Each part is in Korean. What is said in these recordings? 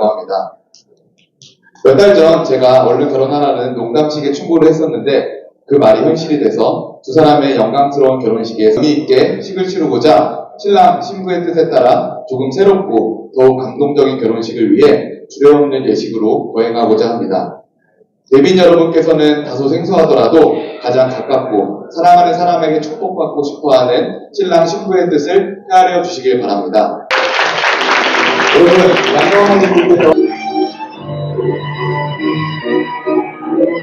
합니다. 몇 달 전 제가 얼른 결혼하라는 농담식의 충고를 했었는데 그 말이 현실이 돼서 두 사람의 영광스러운 결혼식에 의미 있게 식을 치르고자 신랑 신부의 뜻에 따라 조금 새롭고 더욱 감동적인 결혼식을 위해 주례없는 예식으로 거행하고자 합니다. 대빈 여러분께서는 다소 생소하더라도 가장 가깝고 사랑하는 사람에게 축복받고 싶어하는 신랑 신부의 뜻을 헤아려 주시길 바랍니다. 여러분, 양경원 님께서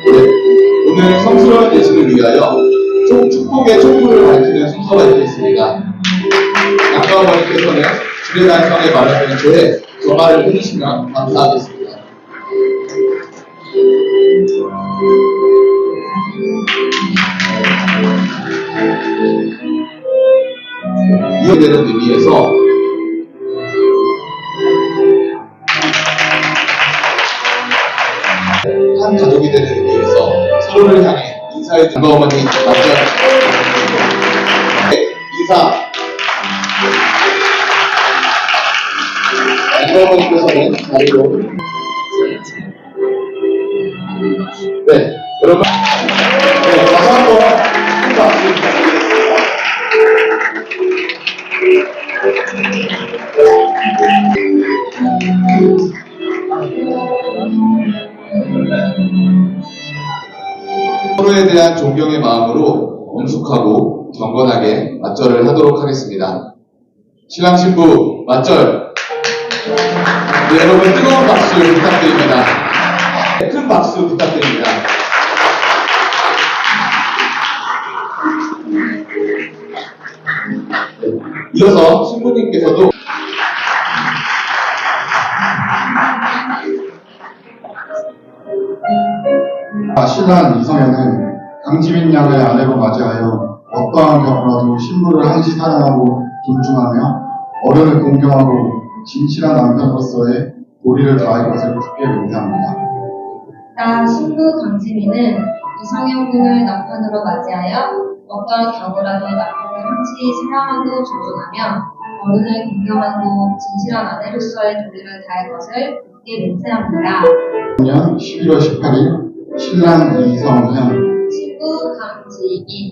네, 오늘 성스러운 예식을 위하여 총 축복의 촛불을 밝히는 순서가 되어 있습니다. 양가어머니께서는 주례 단성에 말하는 저 말을 해주시면 감사하겠습니다. 이어되는 의미에서 인사해 주는 어머니 맞죠? 네, 인사. 어머니께서는 자리로. 네, 여러분. 네, 다시 한번 서로에 대한 존경의 마음으로 엄숙하고 경건하게 맞절을 하도록 하겠습니다. 신랑 신부 맞절. 네, 여러분 뜨거운 박수 부탁드립니다. 네, 큰 박수 부탁드립니다. 네, 이어서 신부님께서도 아, 신랑 이성에는 강지민 양을 아내로 맞이하여 어떠한 경우라도 신부를 항시 사랑하고 존중하며 어른을 공경하고 진실한 남편으로서의 도리를 다할 것을 굳게 맹세합니다. 나 신부 강지민은 이성영 군을 남편으로 맞이하여 어떤 경우라도 남편을 항시 사랑하고 존중하며 어른을 공경하고 진실한 아내로서의 도리를 다할 것을 굳게 맹세합니다. 작년 11월 18일 신랑 이성현 신부 강지민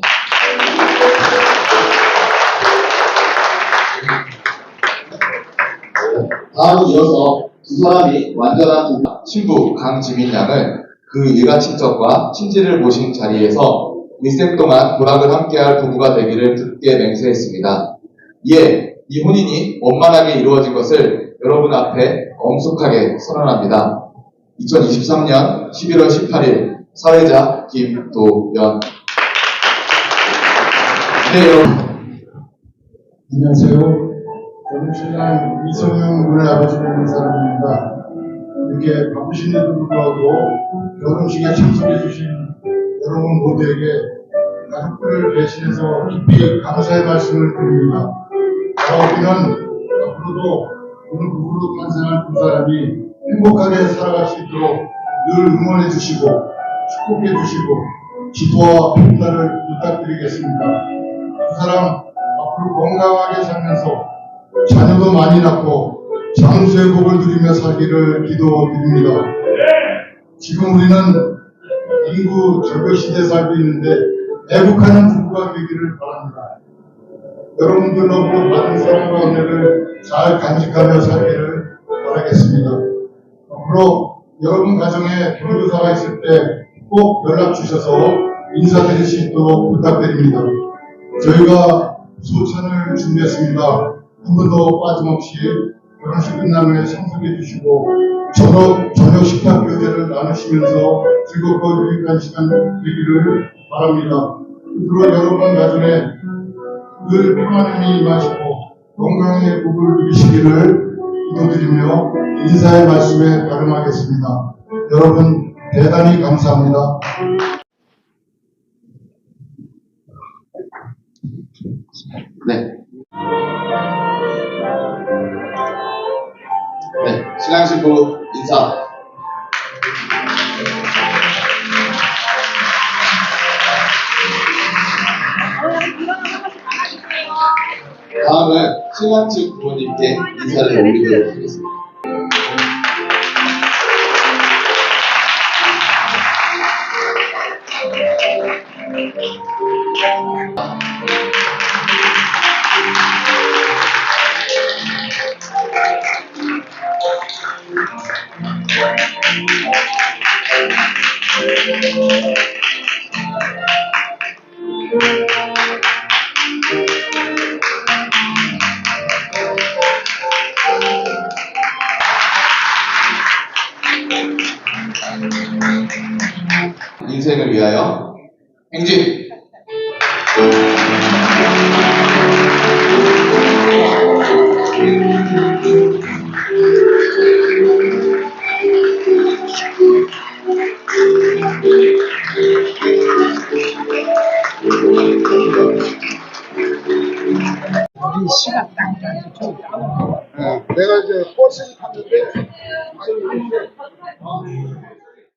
다음 이어서 두 사람이 완전한 두- 신부 강지민 양을 그 일가 친척과 친지를 모신 자리에서 일생 동안 도락을 함께할 부부가 되기를 굳게 맹세했습니다. 이에 이 혼인이 원만하게 이루어진 것을 여러분 앞에 엄숙하게 선언합니다. 2023년 11월 18일 사회자 김도연 네 여러분 안녕하세요. 저는 신랑 이성현 군의 아버지 되는 사람입니다. 이렇게 바쁘신데도 불구하고 결혼식에 참석해 주신 여러분 모두에게 가족들을 대신해서 깊이 감사의 말씀을 드립니다. 저희는 앞으로도 오늘 부부로 탄생한 두 사람이 행복하게 살아갈 수 있도록 늘 응원해 주시고 축복해 주시고 기도와 평가를 부탁드리겠습니다. 두 사람 앞으로 건강하게 살면서 자녀도 많이 낳고 장수의 복을 누리며 살기를 기도드립니다. 지금 우리는 인구 절벽 시대에 살고 있는데 애국하는 부부가 되기를 바랍니다. 여러분들로부터 받은 사랑과 은혜를 잘 간직하며 살기를 바라겠습니다. 앞으로 여러분 가정에 교류사가 있을 때 꼭 연락 주셔서 인사드릴 수 있도록 부탁드립니다. 저희가 소찬을 준비했습니다. 한 번도 빠짐없이 결혼식 끝난 후에 참석해 주시고 저녁, 저녁 식탁 교제를 나누시면서 즐겁고 유익한 시간 되기를 바랍니다. 끝으로 여러분 가정에 늘 평안함이 임하시고 건강의 복을 누리시기를 기도드리며 인사의 말씀에 발음하겠습니다. 여러분 대단히 감사합니다. 네. 네, 신랑 신부 인사. 다음은 신학주 부모님께 인사를 올리도록 하겠습니다. 인생을 위하여 행진! 예, 내가 이제 버스를 탔는데